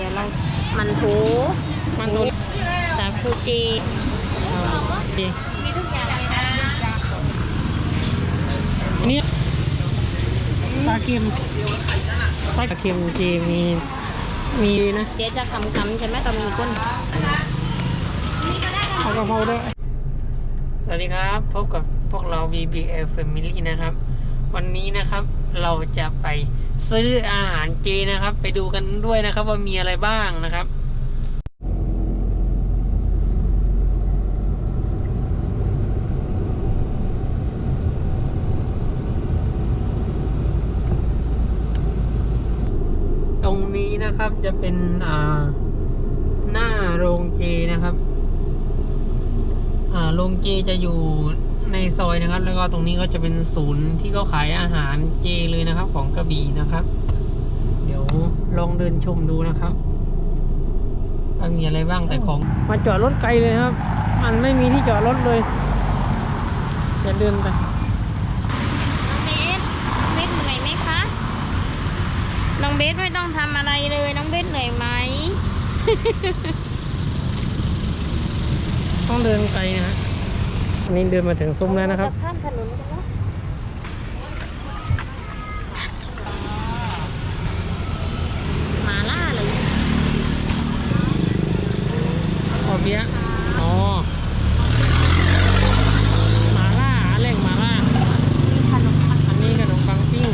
ดี๋ยวเรามันโถมันตัวสาคูจีมีทุกอย่างเลยนะอันนี้ปลาเค็มปลาเค็มเจมีมีนะเดี๋ยวจะคำคำใช่ไหมต้องมีก้นเอากระเพราด้วยสวัสดีครับพบกับพวกเรา BBL Family นะครับ วันนี้นะครับเราจะไป ซื้ออาหารเจนะครับ ไปดูกันด้วยนะครับ ว่ามีอะไรบ้างนะครับตรงนี้นะครับจะเป็นอ่าหน้าโรงเจนะครับ อ่าโรงเจจะอยู่ ในซอยนะครับ แล้วก็ตรงนี้ก็จะเป็นศูนย์ที่เขาขายอาหารเจเลยนะครับ ของกระบี่นะครับ เดี๋ยวลองเดินชมดูนะครับว่ามีอะไรบ้างแต่ของมาจอดรถไกลเลยครับ มันไม่มีที่จอดรถเลยจะเดินไปน้องเบสน้องเบสเหนื่อยไหมคะน้องเบสไม่ต้องทำอะไรเลยน้องเบสเหนื่อยไหมต้องเดินไกลนะฮะอั นนี้เดินมาถึงซุ้มแล้วนะครับข้ามถนนกันแล้วหมาล่าเลยพอเปี๊ยะอ๋อหมาล่าอันแรกหมาล่า มีขนมปัง อันนี้ขนมปังปิ้ง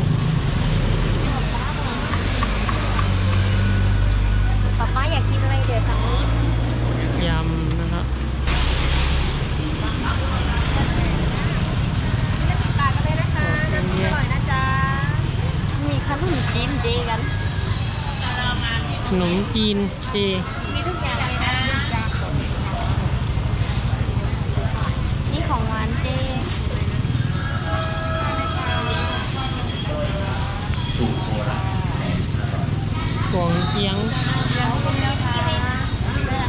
ป๊าป้าอยากกินอะไรเดี๋ยวสั่งนี้ ยำนะครับ ปากกันเลยนะคะ น้ำจิ้มอร่อยนะ จ๊ะ มีขนมจีนเจกัน ขนม จีนเจมีทุกอย่างเลยนะนี่ของหวานเจกวงเจียง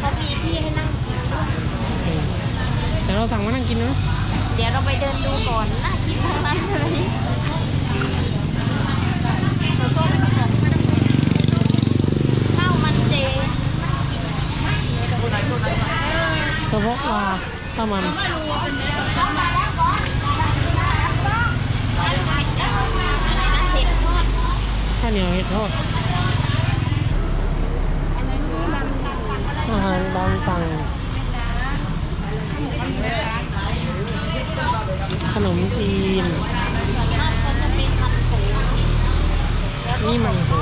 เขามีที่ให้นั่งกินด้วยอืมแต่เราสั่งมานั่งกินนะเดี๋ยวเราไปเดินดูก่อนน่ากินทั้งนั้นเลยข้าวมันเจ เฉพาถ้ามันข้าวเหนียวเห็ดทอดอาหารตามสั่งขนมจีนนมากเขาจะเป็นมันปูนี่มันโห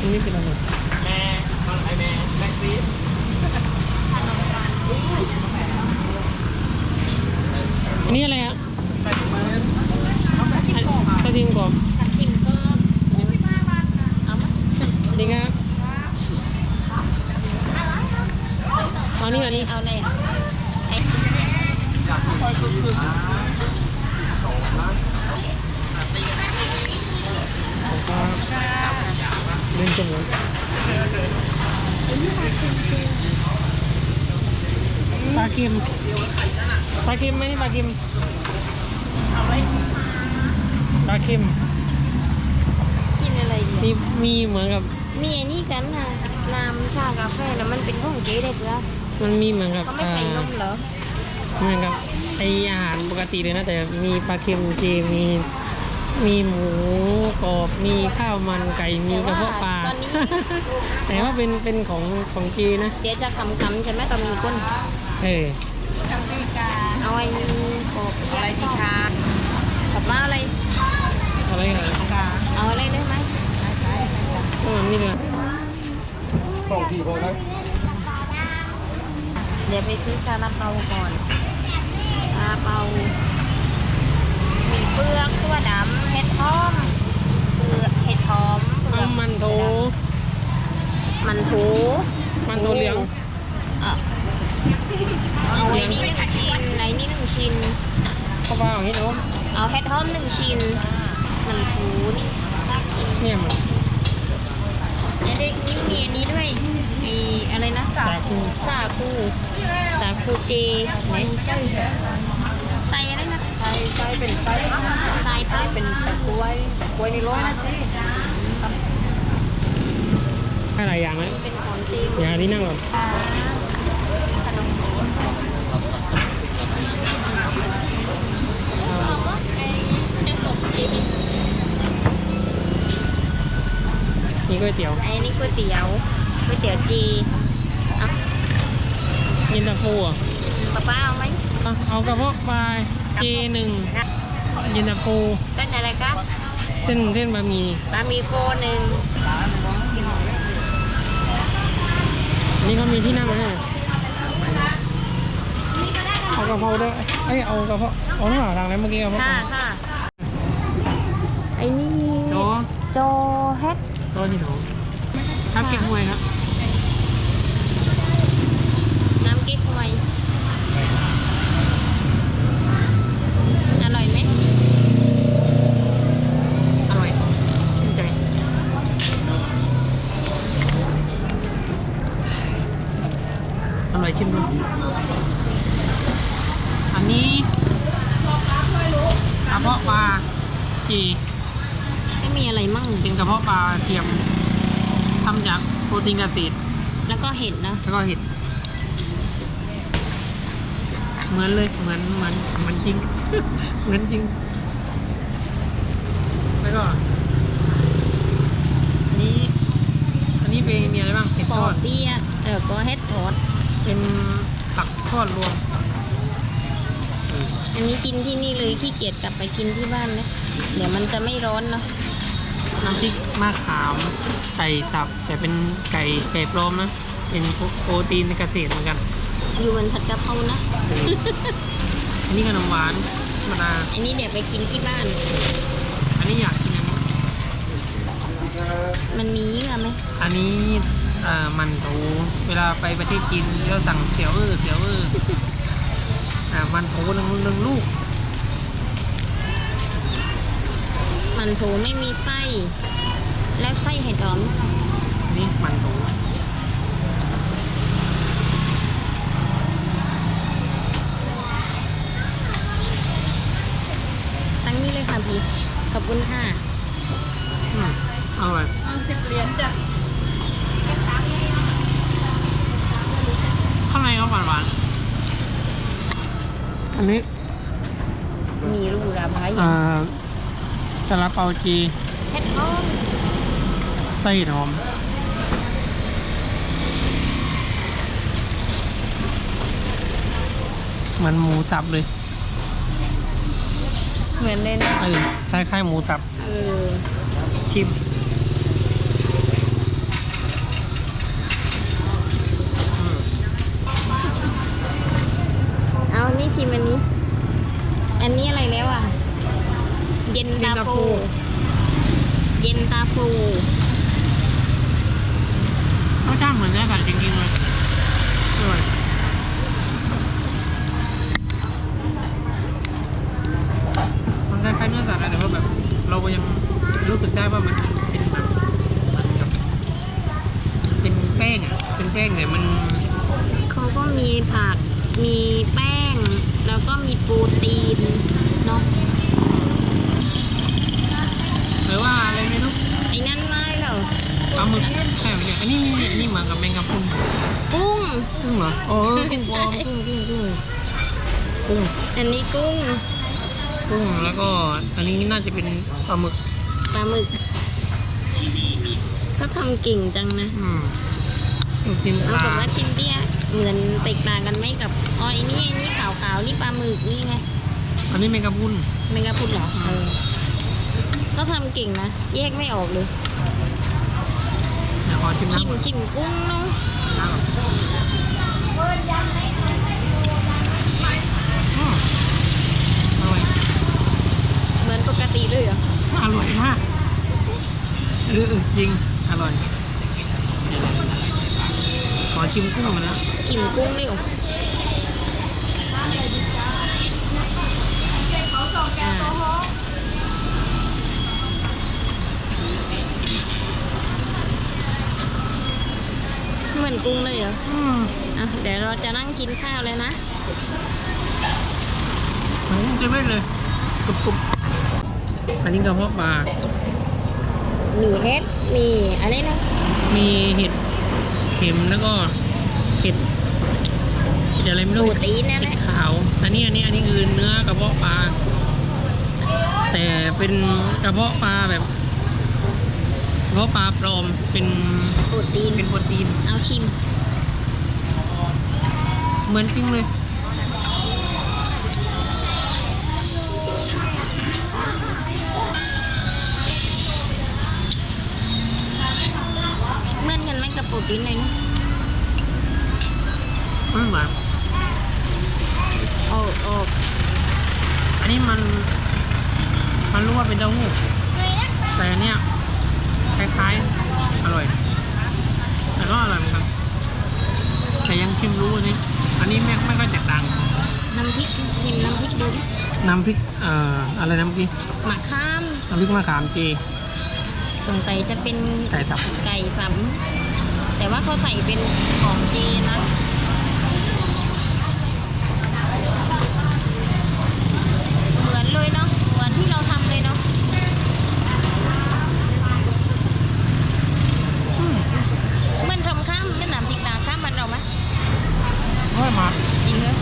อันนี่เป็นอะไร แม่ฟังไอแม่แม็กซี อันนี้อะไรอะกระทิงกรอบ ผัดสิ่งก็เอามา ดีครับเอานี่ อันนี้เอาเลยอะไอ้เล่นจมูกปลาเค็มปลาเค็มไหมปลาเค็มปลาเค็มกินอะไรดีมีมีเหมือนกับ มีไอ้นี่กันค่ะน้ำชากาแฟแล้วมันเป็นของเจ๊ได้เปล่า มันมีเหมือนกับเขาไม่ใส่นมเหรอเหมือนกับไออาหารปกติเลยนะแต่มีปลาเค็มเจมีมีหมูกรอบมีข้าวมันไก่มีกระเพาะปลาตอนนี้ แต่ว่าเป็นเป็นของของเจนะเดี๋ยวจะคำคำๆใช่ไหมตอนมีก้นเออเอาไอ้กบอะไรดีคะกับว่าอะไรอะไรนะเอาอะไรได้ไหมก็มันนี่เลยต้องพี่พอครับ เดี๋ยวไปซื้อซาลาเปาก่อนซาลาเปามีเปลือกตัวดำเห็ดหอมเปลือกเห็ดหอมเปลืเอาอกมันโถมันโถมันโถเหลืองเอ่อเอาไอ้นี่หนึ่งชิ้นไอ้นี่หนึ่งชิ้นข้าวเปล่าอย่างนี้เนาะเอาเห็ดหอมหนึ่งชิ้นมันโถนี่น่ากินเนี่ยมันเนี่ยได้นี่มีอันนี้ด้วย ไอ้อะไรนะสาคูสาคูสาคูเจเนี่ยใส่อะไรนะไส้ไส้เป็นไส้ใส่ปั๊บเป็นตะกล้วยตะกล้วยในร้อยนะจีอะไรอย่างนั้นเป็นของจริงอย่างนี้นั่งก่อนค่ะขนมโบเราก็ไอ้เจ้าหมกจีนนี่ก๋วยเตี๋ยวไอ้นี่ก๋วยเตี๋ยว ก๋วยเตี๋ยวจีเอาเย็นตาโฟอะป้าป้าเอาไหมอะเอากระเพาะปลาเจหนึ่งนะเย็นตาโฟเป็นอะไรคะเส้นเส้นบะหมี่บะหมี่โฟหนึ่งนี่เขามีที่นั่งให้เอากระเพราด้วยเอ้ยเอากระเพาะเอาหน้าทางนั้นเมื่อกี้กระเพาะปค่ะลาค่ะไอ้นี่โจโจแฮกโจที่หนูครับเก็บหวยครับ น้ำ เก๊กฮวยอร่อยไหมอร่อยชื่นใจอร่อยชิมดูอันนี้กระเพาะปลาจีไม่มีอะไรมั่งเป็นกระเพาะปลาเทียมทำจากโปรตีนเกษตรแล้วก็เห็ดนะแล้วก็เห็ด เหมือนเลยเหมือนเหมือนเหมือนจริง เหมือนจริง แล้วก็อันนี้ อันนี้เป็นมีอะไรบ้างเห็ดปทออดเปี๊ยะแล้วก็เห็ดทอด เป็นผักทอดรวมอืมอันนี้กินที่นี่เลยขี้เกียจกลับไปกินที่บ้านนะเดี๋ยวมันจะไม่ร้อนเนาะน้ำพริกมะขามไก่สับ แต่เป็นไก่ไก่ปลอมนะ เป็นโปรตีนเกษตรเหมือนกัน อยู่บนผัดกะเพรานะอืมอันนี้ขนมหวานธรรมดา อันนี้เดี๋ยวไปกินที่บ้าน อันนี้อยากกินอันนี้ มันมีเยื่อไหมอันนี้เอ่อมันโถเวลาไปประเทศจีนก็สั่งเสียวเออเสียวเอออ่ามันโถหนึ่งหนึ่งลูก มันโถไม่มีไส้ และไส้เห็ดหอมอันนี้มันโถ ตั้ง นี้เลยค่ะพี่ขอบคุณค่ะอืมอร่อยสิบเหรียญจ้ะข้างในก็หวานหวานๆอันนี้ มีรูราบายอ่าซาลาเปาจีเห็ดหอมไส้หอมเหมือนหมูสับเลย เหมือนเลยนะเออคล้ายๆหมูสับเออ ชิมอืม เอานี่ชิมอันนี้ อันนี้อะไรแล้วอะ เย็นตาโฟ เย็นตาโฟ รสชาติเหมือนเนื้อไก่จริงๆเลยอร่อยมันคล้ายๆเนื้อสัตว์นะแต่ว่าแบบ เรายังรู้สึกได้ว่ามันเป็นแบบมันกับเป็นแป้งอะ เป็นแป้งแต่มัน เขาก็มี ผัก มีแป้ง แล้วก็มีโปรตีนเนาะหรือว่าอะไรไม่รู้ไอ้นั่นไม่เหรอปลาหมึกใช่ไหมเนี่ยอันนี้นี่นี่เหมือนกับแมงกะพรุนกุ้งกุ้งเหรอโอ้กุ้งปลอมใช่กุ้งกุ้งกุ้งกุ้งอันนี้กุ้งกุ้งแล้วก็อันนี้น่าจะเป็นปลาหมึกปลาหมึกเขาทำเก่งจังนะอืมลูกชิ้นปเอาลากับว่าชิ้นเตี้ย เหมือนแตกต่างกันไหมกับอ๋อไอ้นี่ไอ้นี่ขาวๆนี่ปลาหมึกนี่ไงอันนี้แมงกะพรุนแมงกะพรุนเหรอเออเขาทำเก่งนะแยกไม่ออกเลยเดี๋ยวขอชิมชิน้ำมก่อนชิมกุ้งเนาะน้ำก่อนอืมอร่อยเหมือนปกติเลยเหรออร่อยมากเออเออจริงอร่อยข อชิมกุ้งมาแล้วชิมกุ้งเร็วอ่าเหมือนกุ้งเลยเหรออืมอะเดี๋ยวเราจะนั่งกินข้าวเลยนะเหมือนเซเว่นเลยกรุบกรุบอันนี้กระเพาะปลามีเห็ดมีอะไรนะมีเห็ด เข็มแล้วก็เห็ดเห็ดอะไรไม่โปรู้รตีนนั่นแหเห็ละดขาวอันนี้อันนี้อันนี้คือเนื้อกระเพาะปลาแต่เป็นกระเพาะปลาแบบกระเพาะปลาปลอมเป็นโปรตีนเป็นโปรตีนเอาชิม เหมือนจริงเลยเหมือนกันไหมกับโปรตีนเลยนะ ไม่หวาน โอ้โอ้ อันนี้มัน มันรู้ว่าเป็นเต้าหู้แต่อันเนี้ยคล้ายๆ อร่อย แต่ก็อร่อยเหมือนกัน แต่ยังชิมรู้อันนี้ อันนี้ไม่ไม่ค่อยแตกต่าง น้ำพริกชิมน้ำพริกดูดิ น้ำพริก เอ่ออะไรนะเมื่อกี้หมักข้ามน้ำพริกมะขามเจสงสัยจะเป็นไก่สับไก่สับแต่ว่าเขาใส่เป็นของเจนะ เหมือนเลยเนาะ เหมือนที่เราทำเลยเนาะ อืม เหมันทำข้ามเป็นน้ำพริกตาข้ามมันเราไหม อร่อยมาก จริงเหรอ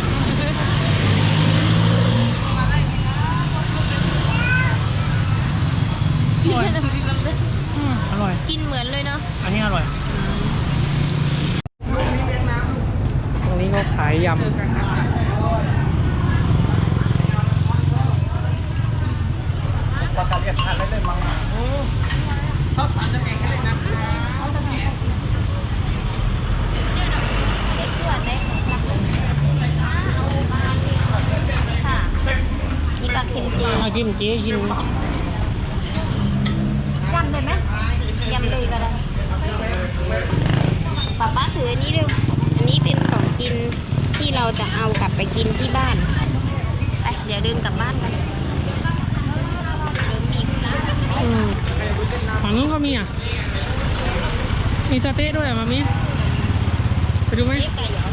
กินกับน้ำพริกมันเลย อืมอร่อย กิน เหมือนเลยเนาะอันนี้อร่อย ตรงนี้ก็ขายยำประกาศเรียกทานได้เลยมั้งชอบทานจะเก่งกันเลยนะค่ะมีปลาเค็มจีเอาจิ้มเจ๊ชิม ยำเลยไหมยำเลยก็ได้ ป้าป้าถืออันนี้เร็ว อันนี้เป็นของกินที่เราจะเอากลับไปกินที่บ้าน ไป เดี๋ยวเดินกลับบ้านกันเริ่มมีคุณแล้วอืมฝั่งนู้นก็มีอะ มีสเต๊ะด้วยอะมามิไปดูไหมเอ๊ะไก่เหรอ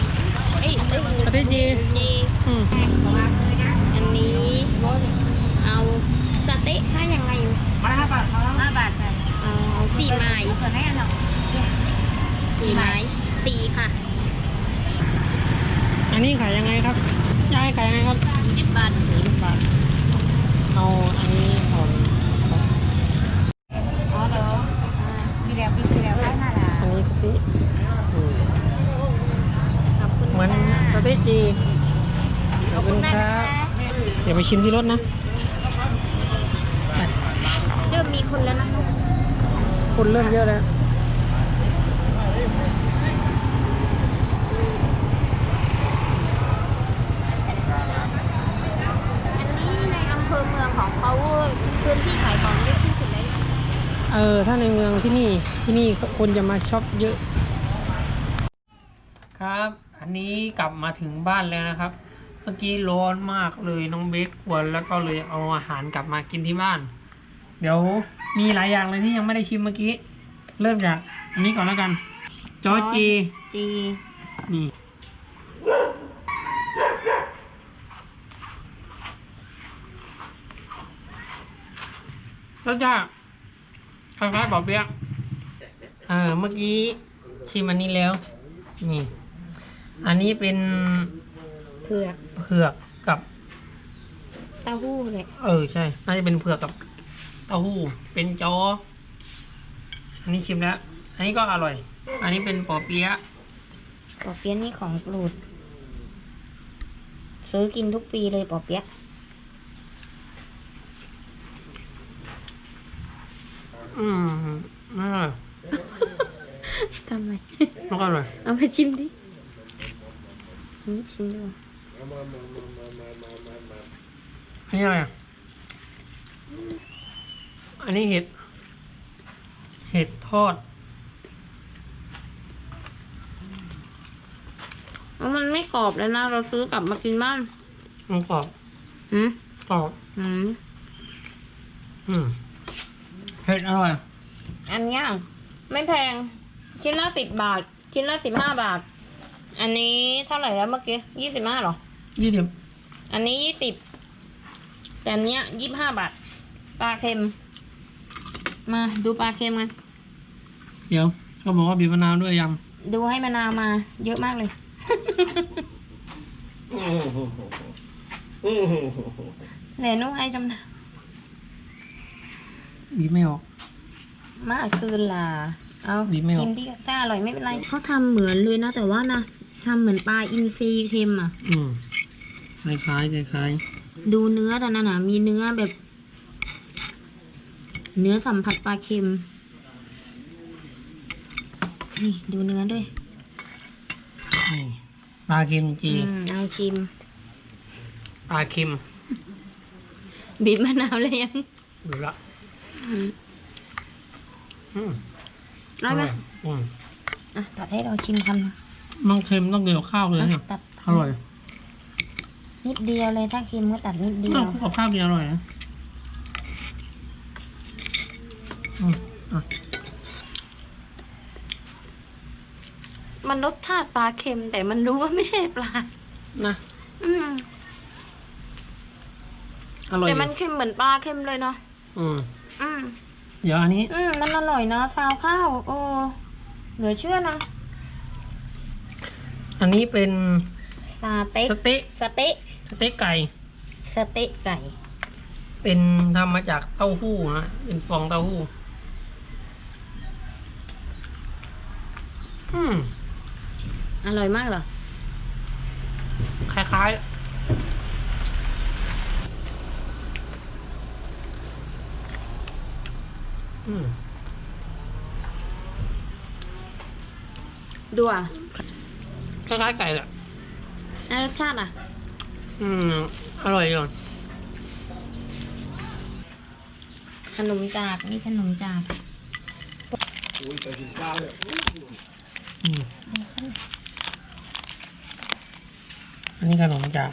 เอ้ยเอ้ยสเต๊ะเจเจอืมอันนี้ เอาสเต๊ะค่ายังไงมาห้าบาทครับห้าบาทค่ะเอาสี่ไม้ เปิดให้อันหรอสี่ไม้สี่ค่ะอันนี้ขายยังไงครับยายขายยังไงครับยี่สิบบาทสี่สิบบาทเอาอันนี้ก่อนครับอ๋อเหรออ่ามีแล้วมีแล้วได้มาละอันนี้สเต๊ะอืมขอบคุณเหมือนค่ะสเต๊ะจีขอบคุณคมากรันะบคะเดี๋ยวไปชิมที่รถนะไปเริ่มมีคนแล้วนะคะคนเริ่มเยอะแล้ว อันนี้ในอำเภอเมืองของเขาพื้นที่ขายของเยอะที่สุดเลย เออ ถ้า ในเมืองที่นี่ที่นี่คนจะมาช็อปเยอะ ครับ อันนี้กลับมาถึงบ้านแล้วนะครับ เมื่อกี้ร้อนมากเลยน้องเบสกวนแล้วก็เลยเอาอาหารกลับมากินที่บ้าน เดี๋ยวมีหลายอย่างเลยที่ยังไม่ได้ชิมเมื่อกี้ เริ่มจากอันนี้ก่อนแล้วกัน จอจีจีนี่รสชาติ คล้ายๆบอเปี๊ยะเออเมื่อกี้ชิมอันนี้แล้ว นี่ อันนี้เป็นเผือกเผือกกับเต้าหู้เลยเออใช่น่าจะเป็นเผือกกับเต้าหู้ เป็นจอ อันนี้ชิมแล้ว อันนี้ก็อร่อย อันนี้เป็นปอเปี๊ยะปอเปี๊ยะนี่ของโปรดซื้อกินทุกปีเลยปอเปี๊ยะ อืมอร่อยทำไมมันก็อร่อยเอามาชิมดิอืมชิมดูอันนี้อะไรอะอันนี้เห็ด เห็ดทอด เอามันไม่กรอบแล้วนะ เราซื้อกลับมากินบ้านมันกรอบอืมกรอบ อืม อืม เห็ดอร่อย อันเนี้ยไม่แพง ชิ้นละสิบบาท ชิ้นละสิบห้าบาท อันนี้เท่าไหร่แล้วเมื่อกี้ยี่สิบห้าหรอ ยี่สิบ อันนี้ยี่สิบ แต่อันเนี้ยยี่สิบห้าบาท ปลาเค็ม มาดูปลาเค็มกัน เดี๋ยวเขาบอกว่าบีบมะนาวด้วยยดูให้มะนาวมา เยอะมากเลยโอ้โหโอ้โหเหลนุ่งไอจำนะำ บีบไม่ออก มากคืนล่ะเอาบีบไม่ออก ชิมที่ถ้าอร่อยไม่เป็นไรเขาทำเหมือนเลยนะแต่ว่านะทำเหมือนปลาอินทรีเค็มอะ อืมคล้ายๆคล้ายดูเนื้อแต่นั่นน่ะมีเนื้อแบบ เนื้อสัมผัสปลาเค็ม นี่ดูเนื้อด้วยๆนี่ปลาเค็มจีอืมเอาชิม ปลาเค็มบีบมะนาวเลยยัง ดูละ อืมอืมร้อยไหมอืมอะตัดให้เราชิมคำนะมันเค็มต้องเกี่ยวกับข้าวเลยเนี่ย ตัดอร่อยนิดเดียวเลยถ้าเค็มก็ตัดนิดเดียเออวคู่กับข้าวกินอร่อยนะอืมอะมันรสชาติปลาเค็ม แต่มันรู้ว่าไม่ใช่ปลา นะ อืมอร่อยแต่อยู่มันเค็มเหมือนปลาเค็มเลยเนาะอืม อืมเดี๋ยวอันนี้ อืมมันอร่อยนะซาวข้าวโอ้เหลือเชื่อนะอันนี้เป็นสเต็กสเต๊ะสเต๊ะสเต๊ะไก่ สเต๊ะไก่ เป็นทำมาจากเต้าหู้นะเป็นฟองเต้าหู้ อืม อร่อยมากเหรอ คล้ายๆ อืม ดูอะคล้ายๆไก่แหละแล้วรสชาติอะ อืม อร่อยอยู่ขนมจากนี่ขนมจากอุ้ยแต่ถึงข้าวเลยอืมอันนี้ขนมจาก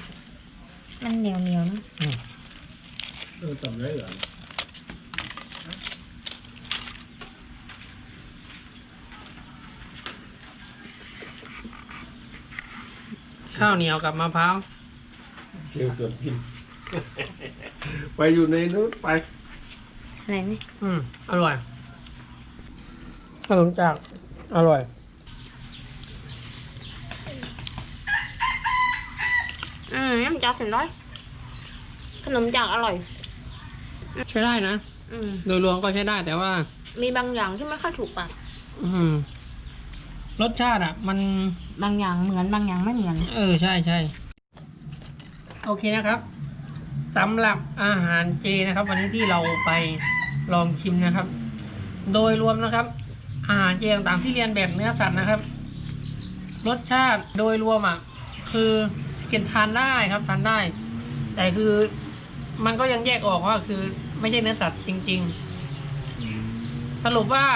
มันเหนียวเหนียวๆนะ อืม เออทำได้เหรอ ข้าวเหนียวกับมะพร้าวเชี่ยวเกินกิน ไปอยู่ในนู้นไป อะไรไหมอืมอร่อยขนมจากอร่อย อืมน้ำจากถึงร้อยขนมจากอร่อย ใช้ได้นะ อืม โดยรวมก็ใช้ได้แต่ว่า มีบางอย่างที่ไม่ค่อยถูกปาก อืม รสชาติอะ มันบางอย่างเหมือนบางอย่างไม่เหมือน เออใช่ใช่โอเคนะครับสำหรับอาหารเจนะครับ วันนี้ที่เราไปลองชิมนะครับ โดยรวมนะครับ อาหารเจต่างๆที่เรียนแบบเนื้อสัตว์นะครับ รสชาติโดยรวมอะคือกินทานได้ครับทานได้ แต่คือมันก็ยังแยกออกว่าคือไม่ใช่เนื้อสัตว์จริง ๆ สรุปว่า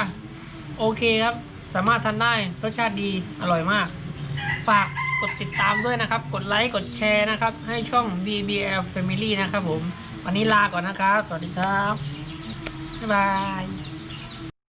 โอเคครับ สามารถทานได้รสชาติดีอร่อยมาก ฝากกดติดตามด้วยนะครับ กดไลค์กดแชร์นะครับ ให้ช่อง BBL Family นะครับผม วันนี้ลาก่อนนะครับ สวัสดีครับ บ๊ายบาย